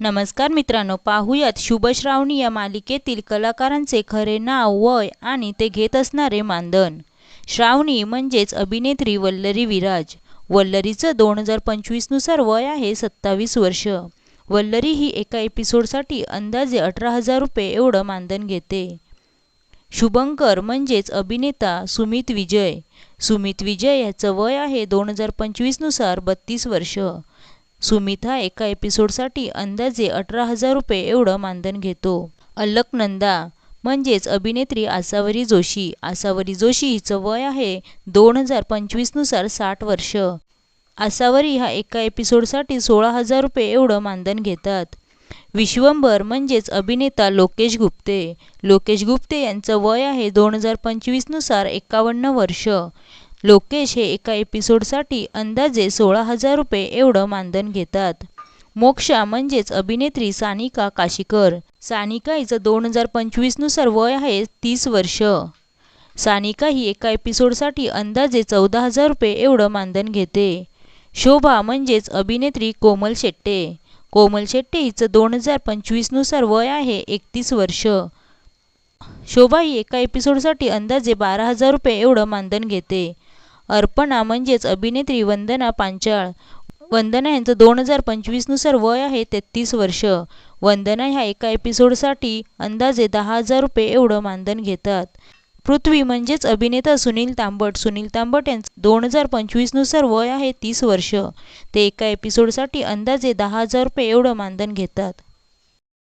नमस्कार मित्रांनो पाहूयात शुभश्रावणी या मालिकेतील कलाकारांचे खरे नाव वय आणि ते घेत असणारे मानधन. श्रावणी म्हणजेच अभिनेत्री वल्लरी विराज. वल्लरीचं दोन हजार पंचवीसनुसार वय आहे सत्तावीस वर्ष. वल्लरी ही एका एपिसोडसाठी अंदाजे अठरा हजार रुपये एवढं मानधन घेते. शुभंकर म्हणजेच अभिनेता सुमित विजय. सुमित विजय याचं वय आहे दोन हजार पंचवीसनुसार बत्तीस वर्ष. सुमित हा एका एपिसोडसाठी अंदाजे अठरा हजार रुपये एवढं मानधन घेतो. अलकनंदा म्हणजेच अभिनेत्री आसावरी जोशी. आसावरी जोशी हिचं वय आहे दोन हजार पंचवीसनुसार साठ वर्ष. आसावरी हा एका एपिसोडसाठी सोळा हजार रुपये एवढं मानधन घेतात. विश्वंभर म्हणजेच अभिनेता लोकेश गुप्ते. लोकेश गुप्ते यांचं वय आहे दोन हजार पंचवीसनुसार एकावन्न वर्ष. लोकेश हे एका एपिसोडसाठी अंदाजे सोळा हजार रुपये एवढं मानधन घेतात. मोक्षा म्हणजेच अभिनेत्री सानिका काशीकर. सानिका हिचं दोन हजार पंचवीसनुसार वय आहे तीस वर्ष. सानिका ही एका एपिसोडसाठी अंदाजे चौदा हजार रुपये एवढं मानधन घेते. शोभा म्हणजेच अभिनेत्री कोमल शेट्टे. कोमल शेट्टे हिचं दोन हजार पंचवीसनुसार वय आहे एकतीस वर्ष. शोभा ही एका एपिसोडसाठी अंदाजे बारा हजार रुपये एवढं मानधन घेते. अर्पणा म्हणजेच अभिनेत्री वंदना पांचाळ. वंदना यांचं दोन हजार पंचवीसनुसार वय आहे तेहतीस वर्ष. वंदना ह्या एका एपिसोडसाठी अंदाजे दहा हजार रुपये एवढं मानधन घेतात. पृथ्वी म्हणजेच अभिनेता सुनील तांबट. सुनील तांबट यांचं दोन हजार पंचवीसनुसार वय आहे तीस वर्ष. ते एका एपिसोडसाठी अंदाजे दहा हजार रुपये एवढं मानधन घेतात.